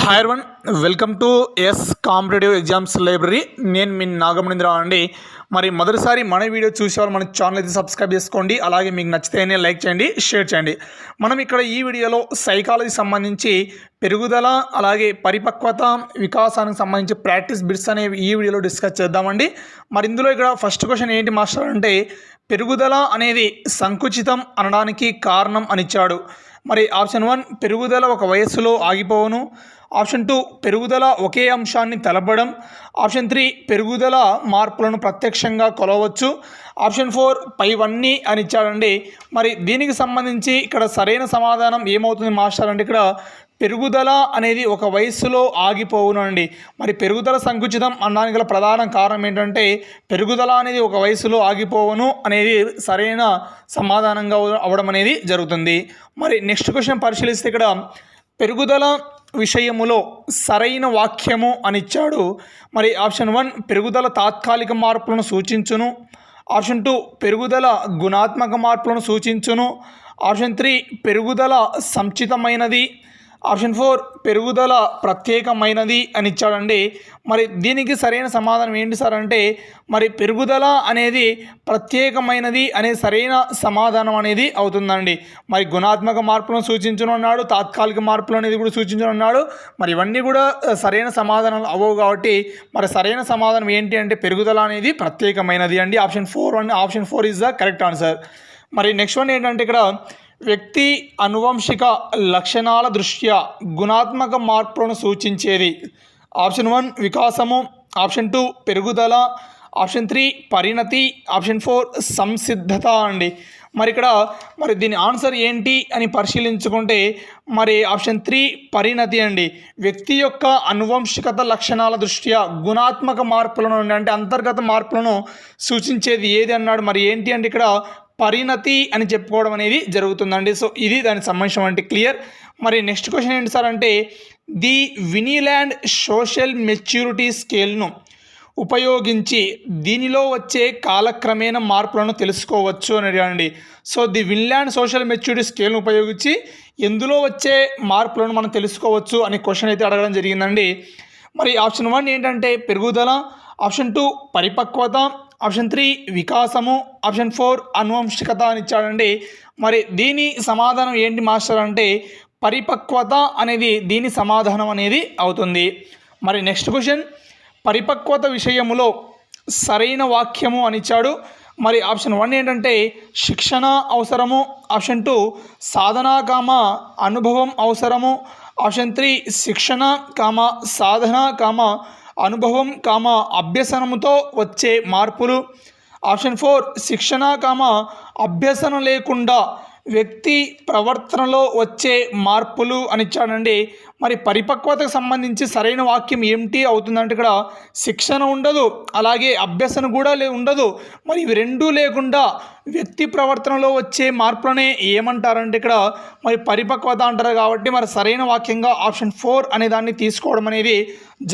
Hi one welcome to S competitive exams library నేను మీ నాగమణింద్ర అండి. మరి మొదటిసారి మన వీడియో చూసేవాళ్ళు మన ఛానల్ అయితే సబ్స్క్రైబ్ చేసుకోండి. అలాగే మీకు నచ్చితేనే లైక్ చేయండి షేర్ చేయండి. మనం ఇక్కడ ఈ వీడియోలో సైకాలజీ సంబంధించి పెరుగుదల అలాగే పరిపక్వత వికాసానికి సంబంధించి ప్రాక్టీస్ బిట్స్ అనేవి ఈ వీడియోలో డిస్కస్ చేద్దామండి. మరి ఇందులో ఇక్కడ ఫస్ట్ క్వశ్చన్ ఏంటి మాస్టర్ అంటే పెరుగుదల అనేది సంకుచితం అనడానికి కారణం అనిచ్చాడు మరి ఆప్షన్ వన్ పెరుగుదల ఒక వయస్సులో ఆగిపోవను. ఆప్షన్ టూ పెరుగుదల ఒకే అంశాన్ని తెలపడం. ఆప్షన్ త్రీ పెరుగుదల మార్పులను ప్రత్యక్షంగా కొలవచ్చు. ఆప్షన్ ఫోర్ పైవన్నీ అని ఇచ్చాడండి. మరి దీనికి సంబంధించి ఇక్కడ సరైన సమాధానం ఏమవుతుంది మాస్టర్ అంటే ఇక్కడ పెరుగుదల అనేది ఒక వయస్సులో ఆగిపోవును అండి మరి పెరుగుదల సంకుచితం అనడానికి గల ప్రధాన కారణం ఏంటంటే పెరుగుదల అనేది ఒక వయసులో ఆగిపోవను అనేది సరైన సమాధానంగా అవడం అనేది జరుగుతుంది. మరి నెక్స్ట్ క్వశ్చన్ పరిశీలిస్తే ఇక్కడ పెరుగుదల విషయములో సరైన వాక్యము అని ఇచ్చాడు మరి ఆప్షన్ వన్ పెరుగుదల తాత్కాలిక మార్పులను సూచించును. ఆప్షన్ టూ పెరుగుదల గుణాత్మక మార్పులను సూచించును. ఆప్షన్ త్రీ పెరుగుదల సంచితమైనది. ఆప్షన్ ఫోర్ పెరుగుదల ప్రత్యేకమైనది అని ఇచ్చాడండి. మరి దీనికి సరైన సమాధానం ఏంటి సార్ అంటే మరి పెరుగుదల అనేది ప్రత్యేకమైనది అనే సరైన సమాధానం అనేది అవుతుందండి. మరి గుణాత్మక మార్పులను సూచించను అన్నాడు తాత్కాలిక మార్పులు అనేది కూడా సూచించను అన్నాడు. మరి ఇవన్నీ కూడా సరైన సమాధానాలు అవ్వవు కాబట్టి మరి సరైన సమాధానం ఏంటి అంటే పెరుగుదల అనేది ప్రత్యేకమైనది అండి. Option four and option four is the correct answer. మరి నెక్స్ట్ వన్ ఏంటంటే ఇక్కడ వ్యక్తి అనువంశిక లక్షణాల దృష్ట్యా గుణాత్మక మార్పులను సూచించేది. ఆప్షన్ వన్ వికాసము. ఆప్షన్ టూ పెరుగుదల. ఆప్షన్ త్రీ పరిణతి. ఆప్షన్ ఫోర్ సంసిద్ధత అండి. మరి ఇక్కడ మరి దీని ఆన్సర్ ఏంటి అని పరిశీలించుకుంటే మరి ఆప్షన్ త్రీ పరిణతి అండి. వ్యక్తి యొక్క అనువంశికత లక్షణాల దృష్ట్యా గుణాత్మక మార్పులను అంటే అంతర్గత మార్పులను సూచించేది ఏది అన్నాడు. మరి ఏంటి అంటే ఇక్కడ పరిణతి అని చెప్పుకోవడం అనేది జరుగుతుందండి. సో ఇది దానికి సంబంధించిన క్లియర్. మరి నెక్స్ట్ క్వశ్చన్ ఏంటి సార్ అంటే ది వినీల్యాండ్ సోషల్ మెచ్యూరిటీ స్కేల్ను ఉపయోగించి దీనిలో వచ్చే కాలక్రమేణ మార్పులను తెలుసుకోవచ్చు అని అడిగానండి so the Vineland social maturity స్కేల్ను ఉపయోగించి ఎందులో వచ్చే మార్పులను మనం తెలుసుకోవచ్చు అనే క్వశ్చన్ అయితే అడగడం జరిగిందండి. మరి ఆప్షన్ వన్ ఏంటంటే పెరుగుదల. ఆప్షన్ టూ పరిపక్వత. ఆప్షన్ త్రీ వికాసము. ఆప్షన్ ఫోర్ అనువంశికత అని ఇచ్చాడండి మరి దీని సమాధానం ఏంటి మాస్టర్ అంటే పరిపక్వత అనేది దీని సమాధానం అనేది అవుతుంది. మరి నెక్స్ట్ క్వశ్చన్ పరిపక్వత విషయములో సరైన వాక్యము అని ఇచ్చాడు. మరి ఆప్షన్ వన్ ఏంటంటే శిక్షణ అవసరము. ఆప్షన్ టూ సాధన కామ అనుభవం అవసరము. ఆప్షన్ త్రీ శిక్షణ కామ సాధన కామ అనుభవం కామ అభ్యసనముతో వచ్చే మార్పులు. ఆప్షన్ ఫోర్ శిక్షణ కామ అభ్యసన లేకుండా వ్యక్తి ప్రవర్తనలో వచ్చే మార్పులు అని ఇచ్చాడండి. మరి పరిపక్వతకు సంబంధించి సరైన వాక్యం ఏమిటి అవుతుందంటే ఇక్కడ శిక్షణ ఉండదు అలాగే అభ్యసన కూడా లే ఉండదు. మరి ఇవి రెండూ లేకుండా వ్యక్తి ప్రవర్తనలో వచ్చే మార్పులనే ఏమంటారంటే ఇక్కడ మరి పరిపక్వత అంటారు కాబట్టి మరి సరైన వాక్యంగా ఆప్షన్ ఫోర్ అనే దాన్ని తీసుకోవడం అనేది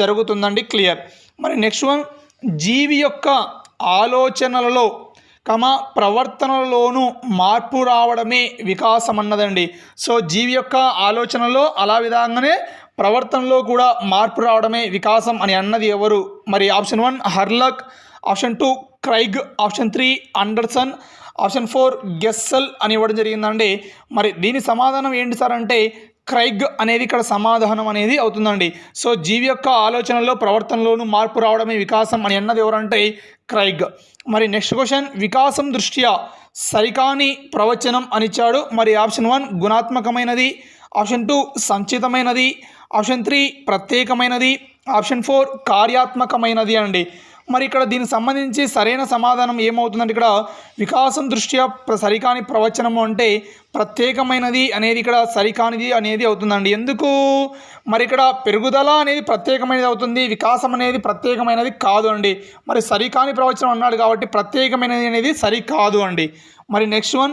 జరుగుతుందండి క్లియర్. మరి నెక్స్ట్ వన్ జీవి యొక్క ఆలోచనలలో కమ ప్రవర్తనలోనూ మార్పు రావడమే వికాసం అన్నదండి సో జీవి యొక్క ఆలోచనలో అలా విధంగానే ప్రవర్తనలో కూడా మార్పు రావడమే వికాసం అని అన్నది ఎవరు? మరి option one Hurlock option two Craig option three Anderson option four Gesell అని ఇవ్వడం జరిగిందండి. మరి దీని సమాధానం ఏంటి సార్ అంటే క్రైగ్ అనేది ఇక్కడ సమాధానం అనేది అవుతుందండి. సో జీవి యొక్క ఆలోచనలో ప్రవర్తనలోనూ మార్పు రావడమే వికాసం అని అన్నది ఎవరంటే క్రైగ్. మరి నెక్స్ట్ క్వశ్చన్ వికాసం దృష్ట్యా సరికాని ప్రవచనం అనిచ్చాడు మరి ఆప్షన్ వన్ గుణాత్మకమైనది. ఆప్షన్ టూ సంచితమైనది. ఆప్షన్ త్రీ ప్రత్యేకమైనది. ఆప్షన్ ఫోర్ కార్యాత్మకమైనది అండి. మరి ఇక్కడ దీనికి సంబంధించి సరైన సమాధానం ఏమవుతుందంటే ఇక్కడ వికాసం దృష్ట్యా ప్ర- సరికాని ప్రవచనము అంటే ప్రత్యేకమైనది అనేది ఇక్కడ సరికానిది అనేది అవుతుందండి. ఎందుకు? మరి ఇక్కడ పెరుగుదల అనేది ప్రత్యేకమైనది అవుతుంది వికాసం అనేది ప్రత్యేకమైనది కాదు అండి. మరి సరికాని ప్రవచనం అన్నాడు కాబట్టి ప్రత్యేకమైనది అనేది సరికాదు అండి. మరి నెక్స్ట్ వన్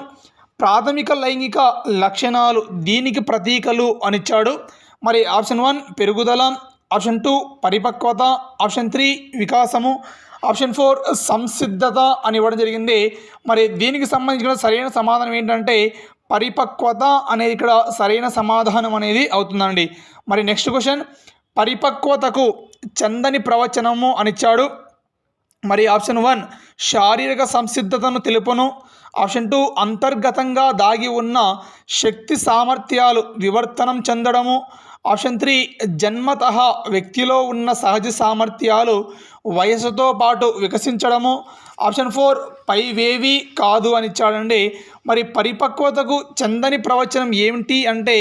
ప్రాథమిక లైంగిక లక్షణాలు దీనికి ప్రతీకలు అనిచ్చాడు మరి ఆప్షన్ వన్ పెరుగుదల ఆప్షన్ టూ పరిపక్వత ఆప్షన్ త్రీ వికాసము ఆప్షన్ ఫోర్ సంసిద్ధత అని ఇవ్వడం జరిగింది. మరి దీనికి సంబంధించిన సరైన సమాధానం ఏంటంటే పరిపక్వత అనేది ఇక్కడ సరైన సమాధానం అనేది అవుతుందండి. మరి నెక్స్ట్ క్వశ్చన్ పరిపక్వతకు చందని ప్రవచనము అనిచ్చాడు. మరి ఆప్షన్ వన్ శారీరక సంసిద్ధతను తెలుపును. ఆప్షన్ టూ అంతర్గతంగా దాగి ఉన్న శక్తి సామర్థ్యాలు వివర్తనం చెందడము. ఆప్షన్ త్రీ జన్మత వ్యక్తిలో ఉన్న సహజ సామర్థ్యాలు వయసుతో పాటు వికసించడము. ఆప్షన్ ఫోర్ పైవేవి కాదు అని ఇచ్చాడండి. మరి పరిపక్వతకు చందని ప్రవచనం ఏమిటి అంటే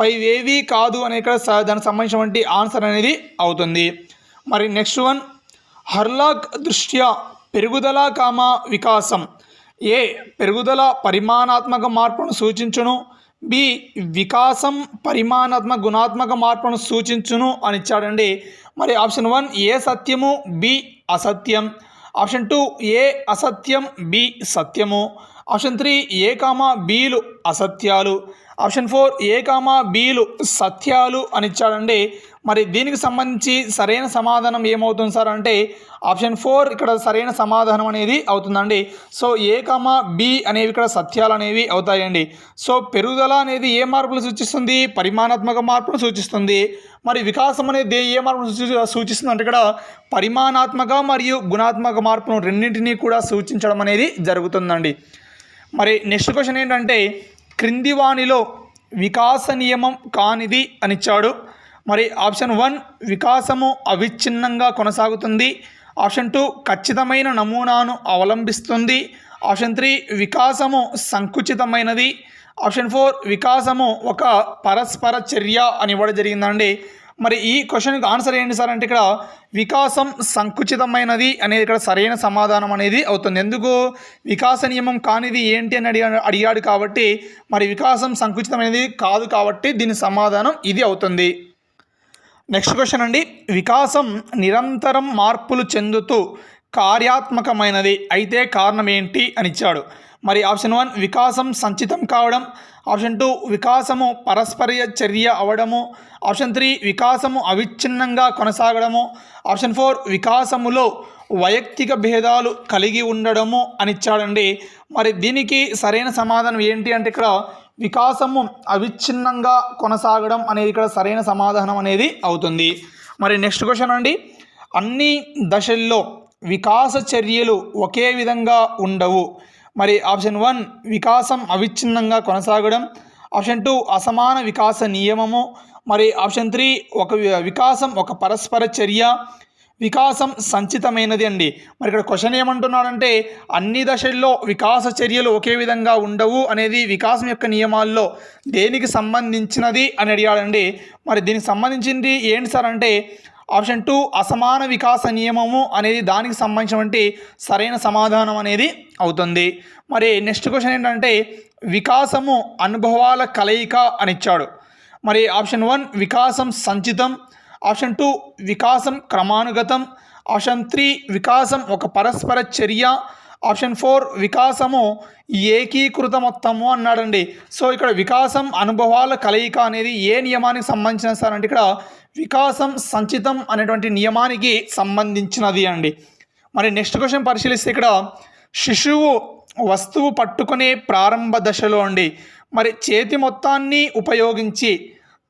పైవేవి కాదు అనే ఇక్కడ దానికి సంబంధించినటువంటి ఆన్సర్ అనేది అవుతుంది. మరి నెక్స్ట్ వన్ హర్లాక్ దృష్ట్యా పెరుగుదల కామ వికాసం. ఏ పెరుగుదల పరిమాణాత్మక మార్పును సూచించును. బి వికాసం పరిమాణాత్మక గుణాత్మక మార్పును సూచించును అని ఇచ్చాడండి. మరి ఆప్షన్ వన్ ఏ సత్యము బి అసత్యం. ఆప్షన్ టూ ఏ అసత్యం బి సత్యము. ఆప్షన్ త్రీ ఏ కామా బీలు అసత్యాలు. ఆప్షన్ ఫోర్ ఏ కామా బీలు సత్యాలు అని ఇచ్చాడండి. మరి దీనికి సంబంధించి సరైన సమాధానం ఏమవుతుంది సార్ అంటే ఆప్షన్ ఫోర్ ఇక్కడ సరైన సమాధానం అనేది అవుతుందండి. సో ఏ కామా బి అనేవి ఇక్కడ సత్యాలు అనేవి అవుతాయండి. సో పెరుగుదల అనేది ఏ మార్పులు సూచిస్తుంది? పరిమాణాత్మక మార్పును సూచిస్తుంది. మరి వికాసం అనేది ఏ మార్పును సూచి- సూచిస్తుంది అంటే ఇక్కడ పరిమాణాత్మక మరియు గుణాత్మక మార్పును రెండింటినీ కూడా సూచించడం అనేది జరుగుతుందండి. మరి నెక్స్ట్ క్వశ్చన్ ఏంటంటే క్రింది వాణిలో వికాస నియమం కానిది అని ఇచ్చాడు. మరి ఆప్షన్ వన్ వికాసము అవిచ్ఛిన్నంగా కొనసాగుతుంది. ఆప్షన్ టూ ఖచ్చితమైన నమూనాను అవలంబిస్తుంది. ఆప్షన్ త్రీ వికాసము సంకుచితమైనది. ఆప్షన్ ఫోర్ వికాసము ఒక పరస్పర చర్య అని ఇవ్వడం జరిగిందండి. మరి ఈ క్వశ్చన్కి ఆన్సర్ ఏంటి సార్ అంటే ఇక్కడ వికాసం సంకుచితమైనది అనేది ఇక్కడ సరైన సమాధానం అనేది అవుతుంది. ఎందుకు? వికాస నియమం కానిది ఏంటి అని అడిగా అడిగాడు కాబట్టి మరి వికాసం సంకుచితమైనది కాదు కాబట్టి దీని సమాధానం ఇది అవుతుంది. నెక్స్ట్ క్వశ్చన్ అండి. వికాసం నిరంతరం మార్పులు చెందుతూ కార్యాత్మకమైనది అయితే కారణం ఏంటి అని ఇచ్చాడు. మరి ఆప్షన్ వన్ వికాసం సంచితం కావడం. ఆప్షన్ టూ వికాసము పరస్పర చర్య అవడము. ఆప్షన్ త్రీ వికాసము అవిచ్ఛిన్నంగా కొనసాగడము. ఆప్షన్ ఫోర్ వికాసములో వైయక్తిక భేదాలు కలిగి ఉండడము అని ఇచ్చాడండి. మరి దీనికి సరైన సమాధానం ఏంటి అంటే ఇక్కడ వికాసము అవిచ్ఛిన్నంగా కొనసాగడం అనేది ఇక్కడ సరైన సమాధానం అనేది అవుతుంది. మరి నెక్స్ట్ క్వశ్చన్ అండి. అన్ని దశల్లో వికాస చర్యలు ఒకే విధంగా ఉండవు. మరి ఆప్షన్ వన్ వికాసం అవిచ్ఛిన్నంగా కొనసాగడం. ఆప్షన్ టూ అసమాన వికాస నియమము. మరి ఆప్షన్ త్రీ ఒక వికాసం ఒక పరస్పర చర్య. వికాసం సంచితమైనది అండి. మరి ఇక్కడ క్వశ్చన్ ఏమంటున్నాడంటే అన్ని దశల్లో వికాస చర్యలు ఒకే విధంగా ఉండవు అనేది వికాసం యొక్క నియమాల్లో దేనికి సంబంధించినది అని అడిగాడండి. మరి దీనికి సంబంధించింది ఏంటి సార్ అంటే ఆప్షన్ టూ అసమాన వికాస నియమము అనేది దానికి సంబంధించినటువంటి సరైన సమాధానం అనేది అవుతుంది. మరి నెక్స్ట్ క్వశ్చన్ ఏంటంటే వికాసము అనుభవాల కలయిక అని ఇచ్చాడు. మరి ఆప్షన్ వన్ వికాసం సంచితం. ఆప్షన్ టూ వికాసం క్రమానుగతం. ఆప్షన్ త్రీ వికాసం ఒక పరస్పర చర్య. ఆప్షన్ ఫోర్ వికాసము ఏకీకృత మొత్తము అన్నాడండి. సో ఇక్కడ వికాసం అనుభవాల కలయిక అనేది ఏ నియమానికి సంబంధించిన సార్ అంటే ఇక్కడ వికాసం సంచితం అనేటువంటి నియమానికి సంబంధించినది అండి. మరి నెక్స్ట్ క్వశ్చన్ పరిశీలిస్తే ఇక్కడ శిశువు వస్తువు పట్టుకునే ప్రారంభ దశలో అండి. మరి చేతి మొత్తాన్ని ఉపయోగించి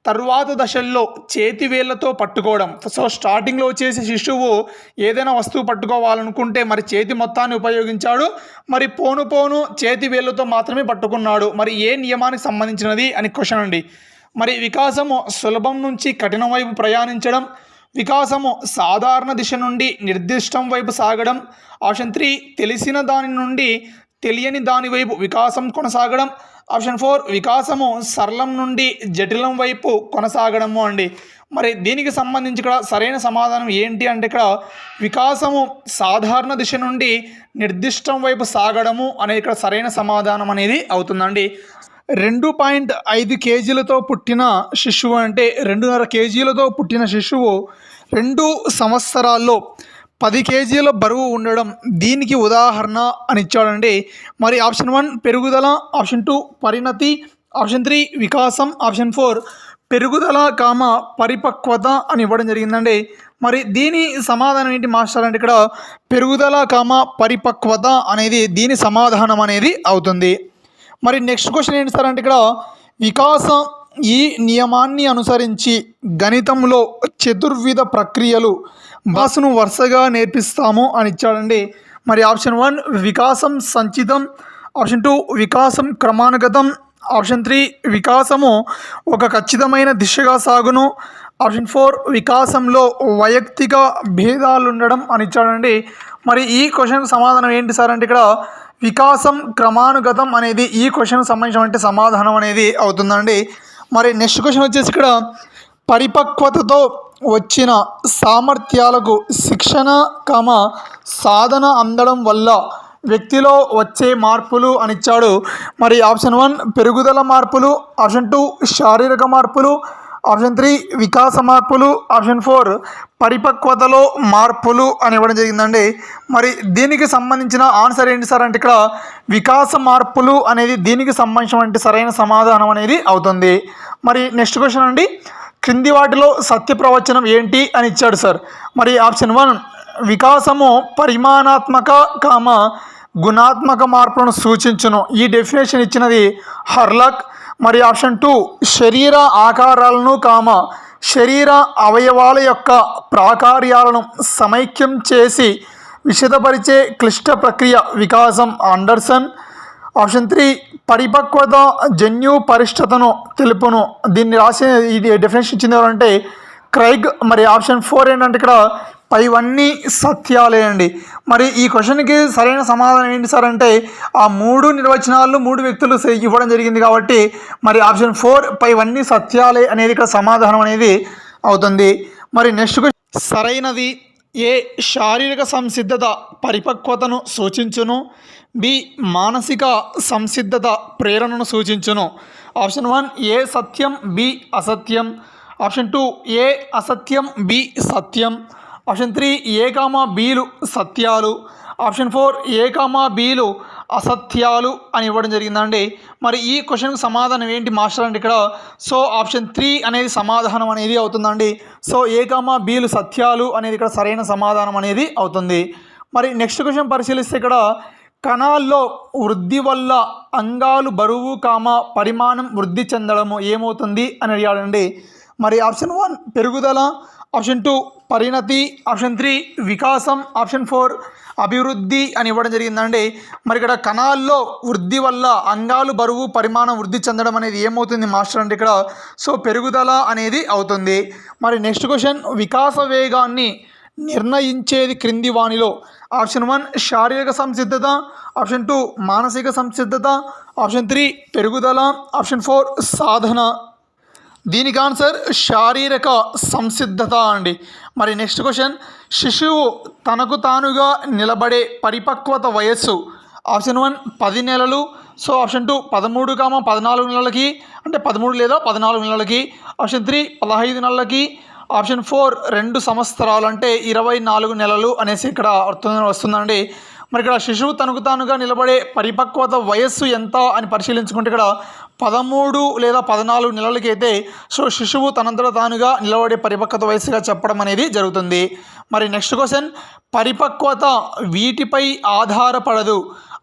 తరువాత దశల్లో చేతి వేళ్ళతో పట్టుకోవడం. సో స్టార్టింగ్లో వచ్చేసి శిశువు ఏదైనా వస్తువు పట్టుకోవాలనుకుంటే మరి చేతి మొత్తాన్ని ఉపయోగించాడు. మరి పోను పోను చేతి వేళ్ళతో మాత్రమే పట్టుకున్నాడు. మరి ఏ నియమానికి సంబంధించినది అని క్వశ్చన్ అండి. మరి వికాసము సులభం నుంచి కఠినం వైపు ప్రయాణించడం. వికాసము సాధారణ దిశ నుండి నిర్దిష్టం వైపు సాగడం. ఆప్షన్ త్రీ తెలిసిన దాని నుండి తెలియని దాని వైపు వికాసం కొనసాగడం. ఆప్షన్ ఫోర్ వికాసము సరళం నుండి జటిలం వైపు కొనసాగడము అండి. మరి దీనికి సంబంధించి ఇక్కడ సరైన సమాధానం ఏంటి అంటే ఇక్కడ వికాసము సాధారణ దిశ నుండి నిర్దిష్టం వైపు సాగడము అనేది ఇక్కడ సరైన సమాధానం అనేది అవుతుందండి. రెండు పాయింట్ ఐదు కేజీలతో పుట్టిన శిశువు అంటే రెండున్నర కేజీలతో పుట్టిన శిశువు రెండు సంవత్సరాల్లో పది కేజీల బరువు ఉండడం దీనికి ఉదాహరణ అని ఇచ్చాడండి. మరి ఆప్షన్ వన్ పెరుగుదల ఆప్షన్ టూ పరిణతి ఆప్షన్ త్రీ వికాసం ఆప్షన్ ఫోర్ పెరుగుదల కామ పరిపక్వత అని ఇవ్వడం జరిగిందండి. మరి దీని సమాధానం ఏంటి మాస్టర్ అంటే ఇక్కడ పెరుగుదల కామ పరిపక్వత అనేది దీని సమాధానం అనేది అవుతుంది. మరి నెక్స్ట్ క్వశ్చన్ ఏంటి సార్ అంటే ఇక్కడ వికాసం ఈ నియమాన్ని అనుసరించి గణితంలో చతుర్విధ ప్రక్రియలు భాషను వరుసగా నేర్పిస్తాము అని ఇచ్చాడండి. మరి ఆప్షన్ వన్ వికాసం సంచితం. ఆప్షన్ టూ వికాసం క్రమానుగతం. ఆప్షన్ త్రీ వికాసము ఒక ఖచ్చితమైన దిశగా సాగును. ఆప్షన్ ఫోర్ వికాసంలో వైయక్తిక భేదాలు ఉండడం అని ఇచ్చాడండి. మరి ఈ క్వశ్చన్ సమాధానం ఏంటి సార్ అంటే ఇక్కడ వికాసం క్రమానుగతం అనేది ఈ క్వశ్చన్కి సంబంధించిన సమాధానం అనేది అవుతుందండి. మరి నెక్స్ట్ క్వశ్చన్ వచ్చేసి ఇక్కడ పరిపక్వతతో వచ్చిన సామర్థ్యాలకు శిక్షణ కమ సాధన అందడం వల్ల వ్యక్తిలో వచ్చే మార్పులు అని ఇచ్చాడు మరి ఆప్షన్ వన్ పెరుగుదల మార్పులు ఆప్షన్ టూ శారీరక మార్పులు ఆప్షన్ త్రీ వికాస మార్పులు ఆప్షన్ ఫోర్ పరిపక్వతలో మార్పులు అని ఇవ్వడం జరిగిందండి. మరి దీనికి సంబంధించిన ఆన్సర్ ఏంటి సార్ అంటే ఇక్కడ వికాస మార్పులు అనేది దీనికి సంబంధించిన సరైన సమాధానం అనేది అవుతుంది. మరి నెక్స్ట్ క్వశ్చన్ అండి. క్రింది వాటిలో సత్య ప్రవచనం ఏంటి అని ఇచ్చాడు సార్. మరి ఆప్షన్ వన్ వికాసము పరిమాణాత్మక కామ గుణాత్మక మార్పులను సూచించును. ఈ డెఫినేషన్ ఇచ్చినది హర్లక్. మరి ఆప్షన్ టూ శరీర ఆకారాలను కామ శరీర అవయవాల యొక్క ప్రాకార్యాలను సమైక్యం చేసి విశదపరిచే క్లిష్ట ప్రక్రియ వికాసం అండర్సన్ ఆప్షన్ త్రీ పరిపక్వత జన్యు పరిష్టతను తెలుపును. దీన్ని రాసి ఇది డెఫినేషన్ ఇచ్చింది ఎవరంటే క్రైగ్ మరి ఆప్షన్ ఫోర్ ఏంటంటే ఇక్కడ పైవన్నీ సత్యాలే అండి మరి ఈ క్వశ్చన్కి సరైన సమాధానం ఏంటి సార్ అంటే ఆ మూడు నిర్వచనాలు మూడు వ్యక్తులు ఇవ్వడం జరిగింది కాబట్టి మరి ఆప్షన్ ఫోర్ పైవన్నీ సత్యాలే అనేది ఇక్కడ సమాధానం అనేది అవుతుంది. మరి నెక్స్ట్ క్వశ్చన్ సరైనది ఏ శారీరక సంసిద్ధత పరిపక్వతను సూచించును. బి మానసిక సంసిద్ధత ప్రేరణను సూచించును. ఆప్షన్ వన్ ఏ సత్యం బి అసత్యం. ఆప్షన్ టూ ఏ అసత్యం బి సత్యం. ఆప్షన్ త్రీ ఏ కామా బీలు సత్యాలు. ఆప్షన్ ఫోర్ ఏ కామా బీలు అసత్యాలు అని ఇవ్వడం జరిగిందండి. మరి ఈ క్వశ్చన్కి సమాధానం ఏంటి మాస్టర్ అంటే ఇక్కడ సో ఆప్షన్ త్రీ అనేది సమాధానం అనేది అవుతుందండి. సో ఏ కామా బీలు సత్యాలు అనేది ఇక్కడ సరైన సమాధానం అనేది అవుతుంది. మరి నెక్స్ట్ క్వశ్చన్ పరిశీలిస్తే ఇక్కడ కణాల్లో వృద్ధి వల్ల అంగాలు బరువు కామ పరిమాణం వృద్ధి చెందడము ఏమవుతుంది అని అడిగాడండి. మరి ఆప్షన్ వన్ పెరుగుదల ఆప్షన్ టూ పరిణతి ఆప్షన్ త్రీ వికాసం ఆప్షన్ ఫోర్ అభివృద్ధి అని ఇవ్వడం జరిగిందండి. మరి ఇక్కడ కణాల్లో వృద్ధి వల్ల అంగాలు బరువు పరిమాణం వృద్ధి చెందడం అనేది ఏమవుతుంది మాస్టర్ అంటే ఇక్కడ? సో పెరుగుదల అనేది అవుతుంది. మరి నెక్స్ట్ క్వశ్చన్ వికాస వేగాన్ని నిర్ణయించేది క్రింది వాణిలో. ఆప్షన్ వన్ శారీరక సంసిద్ధత. ఆప్షన్ టూ మానసిక సంసిద్ధత. ఆప్షన్ త్రీ పెరుగుదల. ఆప్షన్ ఫోర్ సాధన. దీనికి ఆన్సర్ శారీరక సంసిద్ధత అండి. మరి నెక్స్ట్ క్వశ్చన్ శిశువు తనకు తానుగా నిలబడే పరిపక్వత వయస్సు. ఆప్షన్ వన్ పది నెలలు. సో ఆప్షన్ టూ పదమూడు కామ పద్నాలుగు నెలలకి అంటే పదమూడు లేదా పద్నాలుగు నెలలకి. ఆప్షన్ త్రీ పదహైదు నెలలకి. ఆప్షన్ ఫోర్ రెండు సంవత్సరాలు అంటే ఇరవై నాలుగు నెలలు అనేసి ఇక్కడ అర్థం వస్తుందండి. మరి ఇక్కడ శిశువు తనకు తానుగా నిలబడే పరిపక్వత వయస్సు ఎంత అని పరిశీలించుకుంటే ఇక్కడ పదమూడు లేదా పద్నాలుగు నెలలకైతే సో శిశువు తనంతట తానుగా నిలబడే పరిపక్వత వయస్సుగా చెప్పడం అనేది జరుగుతుంది. మరి నెక్స్ట్ క్వశ్చన్ పరిపక్వత వీటిపై ఆధారపడదు.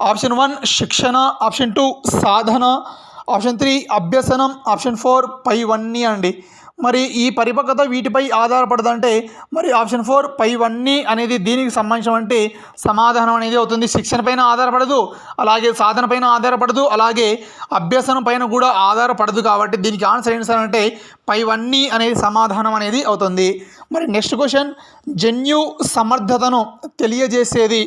ఆప్షన్ వన్ శిక్షణ. ఆప్షన్ టూ సాధన. ఆప్షన్ త్రీ అభ్యసనం. ఆప్షన్ ఫోర్ పైవన్నీ అండి. మరి ఈ పరిపక్వత వీటిపై ఆధారపడదంటే మరి ఆప్షన్ ఫోర్ పైవన్నీ అనేది దీనికి సంబంధించినటువంటి సమాధానం అనేది అవుతుంది. శిక్షణ పైన ఆధారపడదు అలాగే సాధన పైన ఆధారపడదు అలాగే అభ్యసనం పైన కూడా ఆధారపడదు కాబట్టి దీనికి ఆన్సర్ ఏంటి సార్ అంటే పైవన్నీ అనేది సమాధానం అనేది అవుతుంది. మరి నెక్స్ట్ క్వశ్చన్ జన్యు సమర్థతను తెలియజేసేది.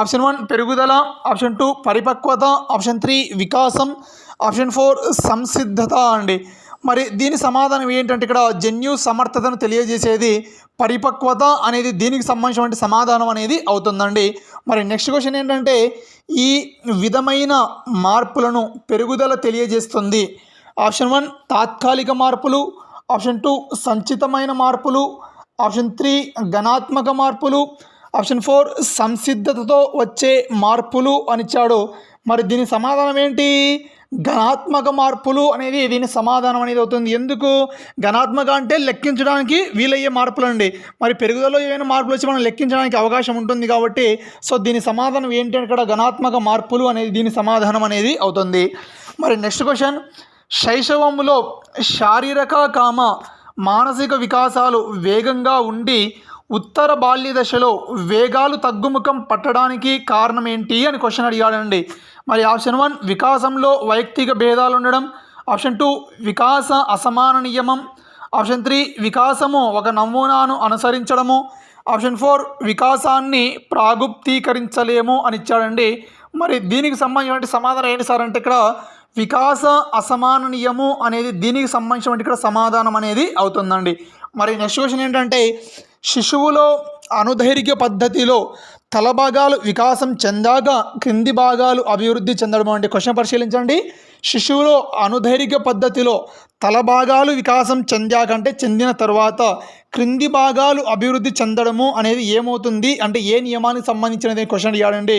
ఆప్షన్ వన్ పెరుగుదల ఆప్షన్ టూ పరిపక్వత ఆప్షన్ త్రీ వికాసం ఆప్షన్ ఫోర్ సంసిద్ధత అండి. మరి దీని సమాధానం ఏంటంటే ఇక్కడ జన్యు సమర్థతను తెలియజేసేది పరిపక్వత అనేది దీనికి సంబంధించిన సమాధానం అనేది అవుతుందండి. మరి నెక్స్ట్ క్వశ్చన్ ఏంటంటే ఈ విధమైన మార్పులను పెరుగుదల తెలియజేస్తుంది. ఆప్షన్ వన్ తాత్కాలిక మార్పులు. ఆప్షన్ టూ సంచితమైన మార్పులు. ఆప్షన్ త్రీ ఘనాత్మక మార్పులు. ఆప్షన్ ఫోర్ సంసిద్ధతతో వచ్చే మార్పులు అని ఇచ్చాడు. మరి దీని సమాధానం ఏంటి? ఘనాత్మక మార్పులు అనేది దీని సమాధానం అనేది అవుతుంది. ఎందుకు? ఘనాత్మక అంటే లెక్కించడానికి వీలయ్యే మార్పులు అండి మరి పెరుగుదలలో ఏమైనా మార్పులు వచ్చి మనం లెక్కించడానికి అవకాశం ఉంటుంది కాబట్టి సో దీని సమాధానం ఏంటి అక్కడ ఇక్కడ ఘనాత్మక మార్పులు అనేది దీని సమాధానం అనేది అవుతుంది. మరి నెక్స్ట్ క్వశ్చన్. శైశవంలో శారీరక కామ మానసిక వికాసాలు వేగంగా ఉండి ఉత్తర బాల్య దశలో వేగాలు తగ్గుముఖం పట్టడానికి కారణం ఏంటి అని క్వశ్చన్ అడిగాడండి. మరి ఆప్షన్ వన్ వికాసంలో వైయక్తిక భేదాలు ఉండడం. ఆప్షన్ టూ వికాస అసమాన నియమం. ఆప్షన్ త్రీ వికాసము ఒక నమూనాను అనుసరించడము. ఆప్షన్ ఫోర్ వికాసాన్ని ప్రాగుప్తీకరించలేము అని ఇచ్చాడండి. మరి దీనికి సంబంధించిన సమాధానం ఏంటి సార్ అంటే ఇక్కడ వికాస అసమాననీయము అనేది దీనికి సంబంధించినటువంటి ఇక్కడ సమాధానం అనేది అవుతుందండి. మరి నెక్స్ట్ క్వశ్చన్ ఏంటంటే శిశువులో అనుధైర్య పద్ధతిలో తల భాగాలు వికాసం చెందాక క్రింది భాగాలు అభివృద్ధి చెందడం అంటే క్వశ్చన్ పరిశీలించండి. శిశువులో అనుధైర్య పద్ధతిలో తల భాగాలు వికాసం చెందాక అంటే చెందిన తర్వాత క్రింది భాగాలు అభివృద్ధి చెందడము అనేది ఏమవుతుంది అంటే ఏ నియమానికి సంబంధించినది క్వశ్చన్ అడిగాడండి.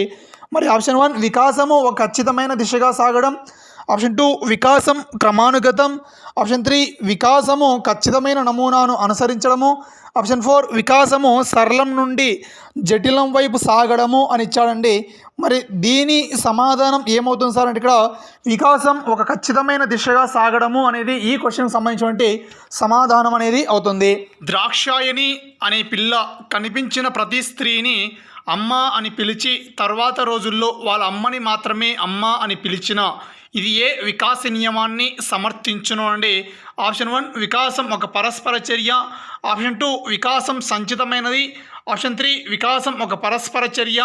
మరి ఆప్షన్ వన్ వికాసము ఒక ఖచ్చితమైన దిశగా సాగడం. ఆప్షన్ టూ వికాసం క్రమానుగతం. ఆప్షన్ త్రీ వికాసము ఖచ్చితమైన నమూనాను అనుసరించడము. ఆప్షన్ ఫోర్ వికాసము సరళం నుండి జటిలం వైపు సాగడము అని ఇచ్చాడండి. మరి దీని సమాధానం ఏమవుతుంది సార్ అంటే ఇక్కడ వికాసం ఒక ఖచ్చితమైన దిశగా సాగడము అనేది ఈ క్వశ్చన్కి సంబంధించినటువంటి సమాధానం అనేది అవుతుంది. ద్రాక్షాయని అనే పిల్ల కనిపించిన ప్రతి స్త్రీని అమ్మ అని పిలిచి తర్వాత రోజుల్లో వాళ్ళ అమ్మని మాత్రమే అమ్మ అని పిలిచిన ఇది ఏ వికాస నియమాన్ని సమర్థించును అండి? ఆప్షన్ వన్ వికాసం ఒక పరస్పర చర్య. ఆప్షన్ టూ వికాసం సంచితమైనది. ఆప్షన్ త్రీ వికాసం ఒక పరస్పర చర్య.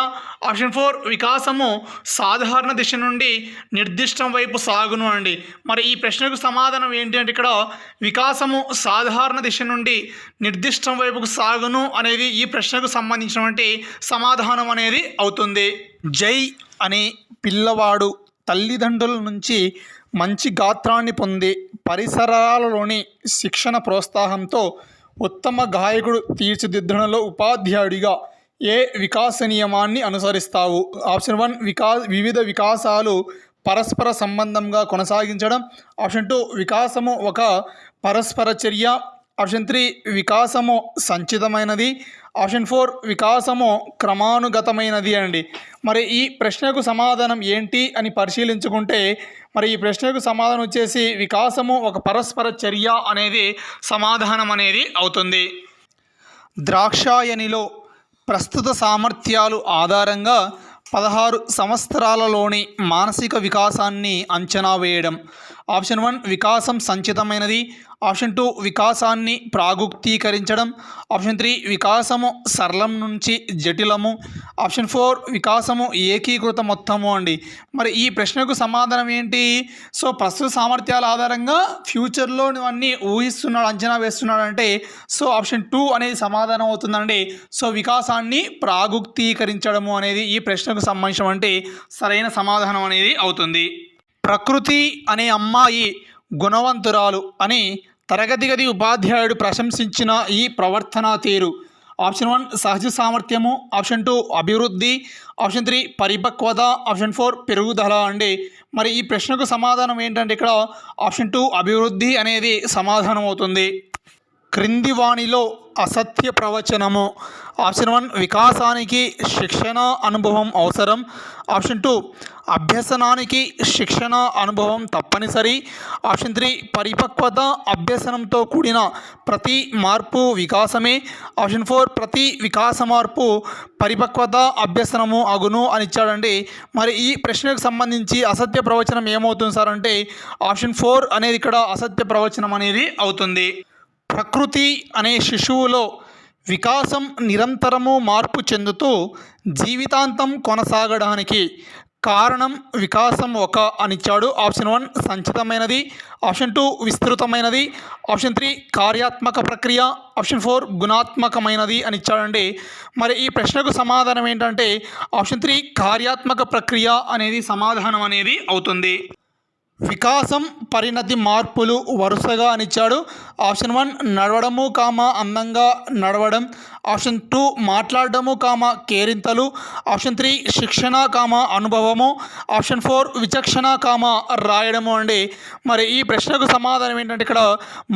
ఆప్షన్ ఫోర్ వికాసము సాధారణ దిశ నుండి నిర్దిష్టం వైపు సాగును అండి. మరి ఈ ప్రశ్నకు సమాధానం ఏంటి అంటే ఇక్కడ వికాసము సాధారణ దిశ నుండి నిర్దిష్టం వైపుకు సాగును అనేది ఈ ప్రశ్నకు సంబంధించినటువంటి సమాధానం అనేది అవుతుంది. జై అనే పిల్లవాడు తల్లిదండ్రుల నుంచి మంచి గాత్రాన్ని పొంది పరిసరాలలోని శిక్షణ ప్రోత్సాహంతో ఉత్తమ గాయకుడు తీర్చిదిద్దడంలో ఉపాధ్యాయుడిగా ఏ వికాస నియమాన్ని అనుసరిస్తావు? ఆప్షన్ వన్ వికా వివిధ వికాసాలు పరస్పర సంబంధంగా కొనసాగించడం. ఆప్షన్ టూ వికాసము ఒక పరస్పర చర్య. ఆప్షన్ త్రీ వికాసము సంచితమైనది. ఆప్షన్ ఫోర్ వికాసము క్రమానుగతమైనది అండి. మరి ఈ ప్రశ్నకు సమాధానం ఏంటి అని పరిశీలించుకుంటే మరి ఈ ప్రశ్నకు సమాధానం వచ్చేసి వికాసము ఒక పరస్పర చర్య అనేది సమాధానం అనేది అవుతుంది. ద్రాక్షాయనిలో ప్రస్తుత సామర్థ్యాలు ఆధారంగా పదహారు సంవత్సరాలలోని మానసిక వికాసాన్ని అంచనా వేయడం ఆప్షన్ వన్ వికాసం సంచితమైనది. ఆప్షన్ టూ వికాసాన్ని ప్రాగుక్తీకరించడం. ఆప్షన్ త్రీ వికాసము సరళం నుంచి జటిలము. ఆప్షన్ ఫోర్ వికాసము ఏకీకృత మొత్తము అండి. మరి ఈ ప్రశ్నకు సమాధానం ఏంటి? సో ప్రస్తుత సామర్థ్యాల ఆధారంగా ఫ్యూచర్లో అన్నీ ఊహిస్తున్నాడు అంచనా వేస్తున్నాడు అంటే సో ఆప్షన్ టూ అనేది సమాధానం అవుతుందండి. సో వికాసాన్ని ప్రాగుక్తీకరించడము అనేది ఈ ప్రశ్నకు సంబంధించినటువంటి సరైన సమాధానం అనేది అవుతుంది. ప్రకృతి అనే అమ్మాయి గుణవంతురాలు అని తరగతి గది ఉపాధ్యాయుడు ప్రశంసించిన ఈ ప్రవర్తనా తీరు. ఆప్షన్ వన్ సహజ సామర్థ్యము. ఆప్షన్ టూ అభివృద్ధి. ఆప్షన్ త్రీ పరిపక్వత. ఆప్షన్ ఫోర్ పెరుగుదల అండి. మరి ఈ ప్రశ్నకు సమాధానం ఏంటంటే ఇక్కడ ఆప్షన్ టూ అభివృద్ధి అనేది సమాధానం అవుతుంది క్రింది వాణిలో అసత్య ప్రవచనము. ఆప్షన్ వన్ వికాసానికి శిక్షణ అనుభవం అవసరం. ఆప్షన్ టూ అభ్యసనానికి శిక్షణ అనుభవం తప్పనిసరి. ఆప్షన్ త్రీ పరిపక్వత అభ్యసనంతో కూడిన ప్రతి మార్పు వికాసమే. ఆప్షన్ ఫోర్ ప్రతి వికాస మార్పు పరిపక్వత అభ్యసనము అగును అని ఇచ్చాడండి. మరి ఈ ప్రశ్నకు సంబంధించి అసత్య ప్రవచనం ఏమవుతుంది సార్ అంటే ఆప్షన్ ఫోర్ అనేది ఇక్కడ అసత్య ప్రవచనం అనేది అవుతుంది. ప్రకృతి అనే శిశువులో వికాసం నిరంతరము మార్పు చెందుతూ జీవితాంతం కొనసాగడానికి కారణం వికాసం ఒక అనిచ్చాడు ఆప్షన్ వన్ సంచితమైనది. ఆప్షన్ టూ విస్తృతమైనది. ఆప్షన్ త్రీ కార్యాత్మక ప్రక్రియ. ఆప్షన్ ఫోర్ గుణాత్మకమైనది అని ఇచ్చాడండి. మరి ఈ ప్రశ్నకు సమాధానం ఏంటంటే ఆప్షన్ త్రీ కార్యాత్మక ప్రక్రియ అనేది సమాధానం అనేది అవుతుంది. వికాసం పరిణతి మార్పులు వరుసగా అనిచ్చాడు ఆప్షన్ వన్ నడవడము కామ అందంగా నడవడం. ఆప్షన్ టూ మాట్లాడడము కామ కేరింతలు. ఆప్షన్ త్రీ శిక్షణ కామ అనుభవము. ఆప్షన్ ఫోర్ విచక్షణ కామ రాయడము అండి. మరి ఈ ప్రశ్నకు సమాధానం ఏంటంటే ఇక్కడ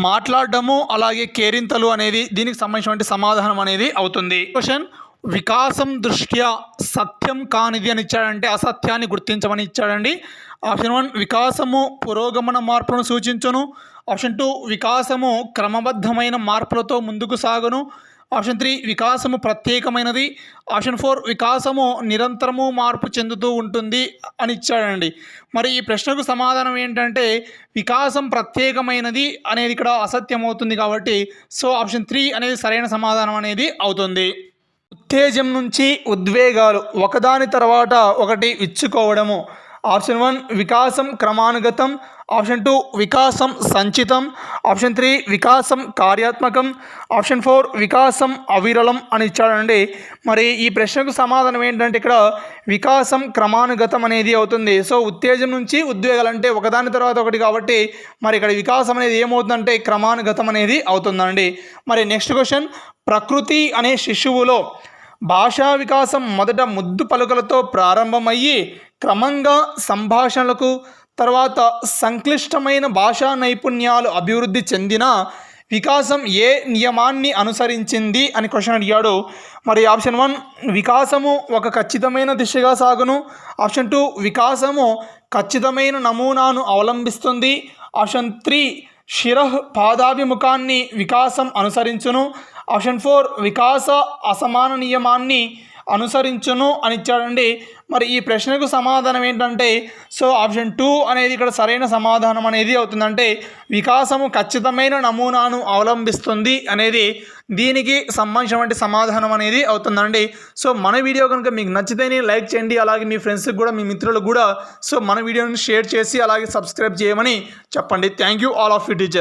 మాట్లాడడము అలాగే కేరింతలు అనేది దీనికి సంబంధించినటువంటి సమాధానం అనేది అవుతుంది. క్వశ్చన్ వికాసం దృష్ట్యా సత్యం కానిది అని ఇచ్చాడంటే అసత్యాన్ని గుర్తించమని ఇచ్చాడండి. ఆప్షన్ వన్ వికాసము పురోగమన మార్పును సూచించును. ఆప్షన్ టూ వికాసము క్రమబద్ధమైన మార్పులతో ముందుకు సాగును. ఆప్షన్ త్రీ వికాసము ప్రత్యేకమైనది. ఆప్షన్ ఫోర్ వికాసము నిరంతరము మార్పు చెందుతూ ఉంటుంది అని ఇచ్చాడండి. మరి ఈ ప్రశ్నకు సమాధానం ఏంటంటే వికాసం ప్రత్యేకమైనది అనేది ఇక్కడ అసత్యం అవుతుంది కాబట్టి సో ఆప్షన్ త్రీ అనేది సరైన సమాధానం అనేది అవుతుంది. ఉత్తేజం నుంచి ఉద్వేగాలు ఒకదాని తర్వాత ఒకటి ఇచ్చుకోవడము ఆప్షన్ వన్ వికాసం క్రమానుగతం. ఆప్షన్ టూ వికాసం సంచితం. ఆప్షన్ త్రీ వికాసం కార్యాత్మకం. ఆప్షన్ ఫోర్ వికాసం అవిరళం అని ఇచ్చాడండి. మరి ఈ ప్రశ్నకు సమాధానం ఏంటంటే ఇక్కడ వికాసం క్రమానుగతం అనేది అవుతుంది. సో ఉత్తేజం నుంచి ఉద్వేగాలు అంటే ఒకదాని తర్వాత ఒకటి కాబట్టి మరి ఇక్కడ వికాసం అనేది ఏమవుతుందంటే క్రమానుగతం అనేది అవుతుందండి. మరి నెక్స్ట్ క్వశ్చన్ ప్రకృతి అనే శిశువులో భాషా వికాసం మొదట ముద్దు పలుకలతో ప్రారంభమయ్యి క్రమంగా సంభాషణలకు తర్వాత సంక్లిష్టమైన భాషా నైపుణ్యాలు అభివృద్ధి చెందిన వికాసం ఏ నియమాన్ని అనుసరించింది అని క్వశ్చన్ అడిగాడు. మరి ఆప్షన్ వన్ వికాసము ఒక ఖచ్చితమైన దిశగా సాగును. ఆప్షన్ టూ వికాసము ఖచ్చితమైన నమూనాను అవలంబిస్తుంది. ఆప్షన్ త్రీ శిరహ్ పాదాభిముఖాన్ని వికాసం అనుసరించును. ఆప్షన్ ఫోర్ వికాస అసమాన నియమాన్ని అనుసరించును అని ఇచ్చాడండి. మరి ఈ ప్రశ్నకు సమాధానం ఏంటంటే సో ఆప్షన్ టూ అనేది ఇక్కడ సరైన సమాధానం అనేది అవుతుందంటే వికాసము ఖచ్చితమైన నమూనాను అవలంబిస్తుంది అనేది దీనికి సంబంధించినటువంటి సమాధానం అనేది అవుతుందండి. సో మన వీడియో కనుక మీకు నచ్చితేనే లైక్ చేయండి. అలాగే మీ ఫ్రెండ్స్కి కూడా మీ మిత్రులకు కూడా సో మన వీడియోని షేర్ చేసి అలాగే సబ్స్క్రైబ్ చేయమని చెప్పండి. Thank you all of you teachers.